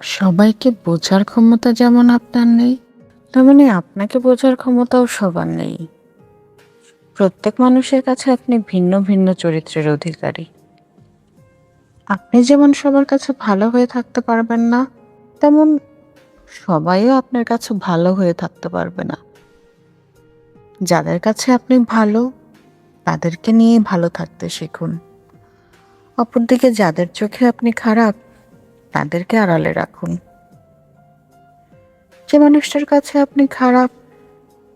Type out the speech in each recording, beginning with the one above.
সবাইকে বোঝার ক্ষমতা যেমন আপনার নেই, তেমনি আপনাকে বোঝার ক্ষমতাও সবার নেই। প্রত্যেক মানুষের কাছে আপনি ভিন্ন ভিন্ন চরিত্রের অধিকারী। আপনি যেমন সবার কাছে ভালো হয়ে থাকতে পারবেন না, তেমন সবাইও আপনার কাছে ভালো হয়ে থাকতে পারবে না। যাদের কাছে আপনি ভালো, তাদেরকে নিয়ে ভালো থাকতে শিখুন। অপরদিকে যাদের চোখে আপনি খারাপ তাদেরকে আড়ালে রাখুন। যে মানুষটার কাছে আপনি খারাপ,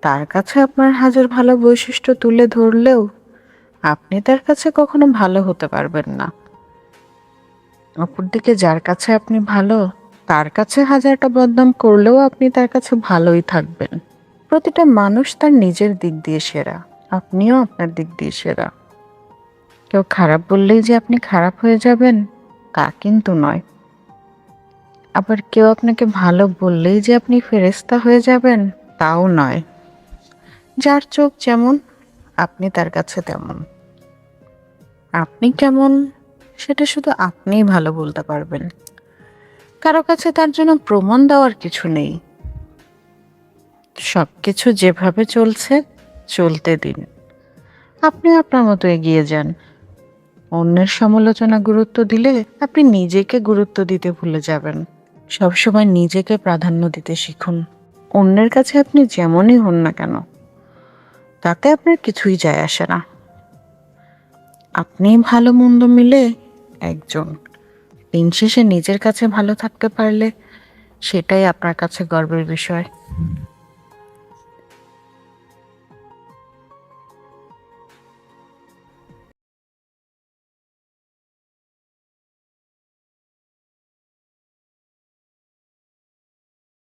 তার কাছে আপনার হাজার ভালো বৈশিষ্ট্য তুলে ধরলেও আপনি তার কাছে কখনো ভালো হতে পারবেন না। অপরদিকে যার কাছে আপনি ভালো, তার কাছে হাজারটা বদনাম করলেও আপনি তার কাছে ভালোই থাকবেন। প্রতিটা মানুষ তার নিজের দিক দিয়ে সেরা, আপনিও আপনার দিক দিয়ে সেরা। কেউ খারাপ বললেই যে আপনি খারাপ হয়ে যাবেন, তা কিন্তু নয়। আবার কেউ আপনাকে ভালো বললেই যে আপনি ফেরেস্তা হয়ে যাবেন, তাও নয়। যার চোখ যেমন, আপনি তার কাছে তেমন। আপনি কেমন, সেটা শুধু আপনিই ভালো বলতে পারবেন। কারও কাছে তার জন্য প্রমাণ দেওয়ার কিছু নেই। সব কিছু যেভাবে চলছে, চলতে দিন। আপনি আপনার মতো এগিয়ে যান। অন্যের সমালোচনা গুরুত্ব দিলে আপনি নিজেকে গুরুত্ব দিতে ভুলে যাবেন। সবসময় নিজেকে প্রাধান্য দিতে শিখুন। অন্যের কাছে আপনি যেমনই হন না কেন, তাতে আপনার কিছুই যায় আসে না। আপনি ভালো মন্দ মিলে একজন, দিন শেষে নিজের কাছে ভালো থাকতে পারলে সেটাই আপনার কাছে গর্বের বিষয়।